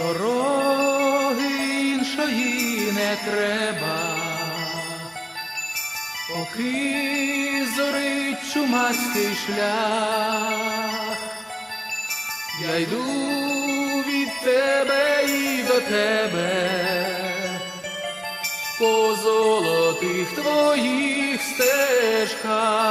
Дороги іншої не треба, поки зорить чумацький шлях, я йду від тебе і до тебе, по золотих твоїх стежках.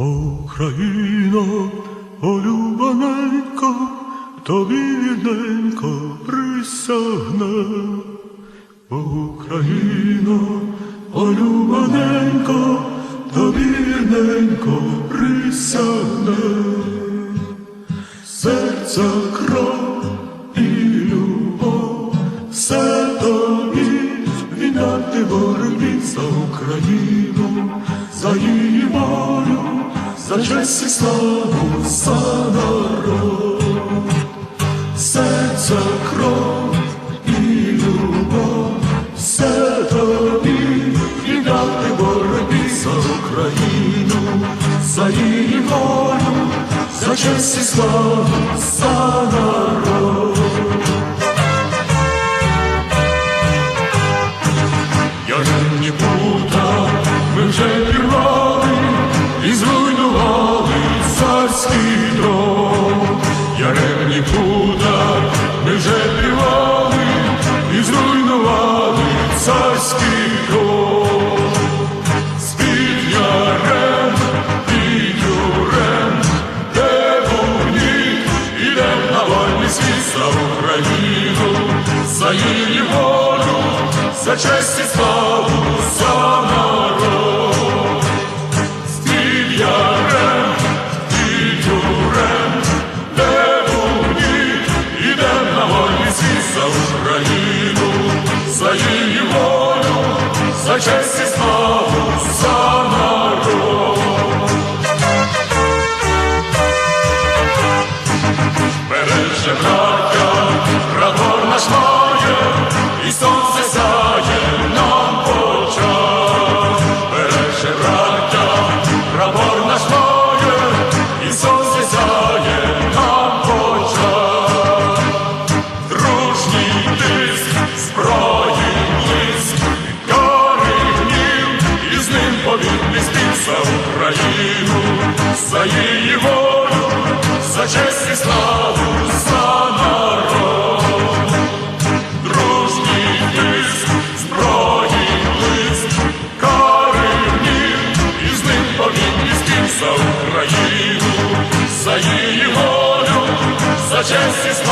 Україно, улюблененько, тобі рідненько присягне. Україно, улюблененько, тобі рідненько присягне. Серця кров і любов, все тобі віддати боротьбі за Україну, за честь і славу, за народ. Серця кров і любов, все тобі віддати боротьбі за Україну, за її волю, за честь і славу, за народ. За її волю, за честь і славу, за честь і за її волю, за честь і славу, за народ, дружній тиск, зброї лист, кари і з ним повітні за Україну, за її волю, за честь і славу.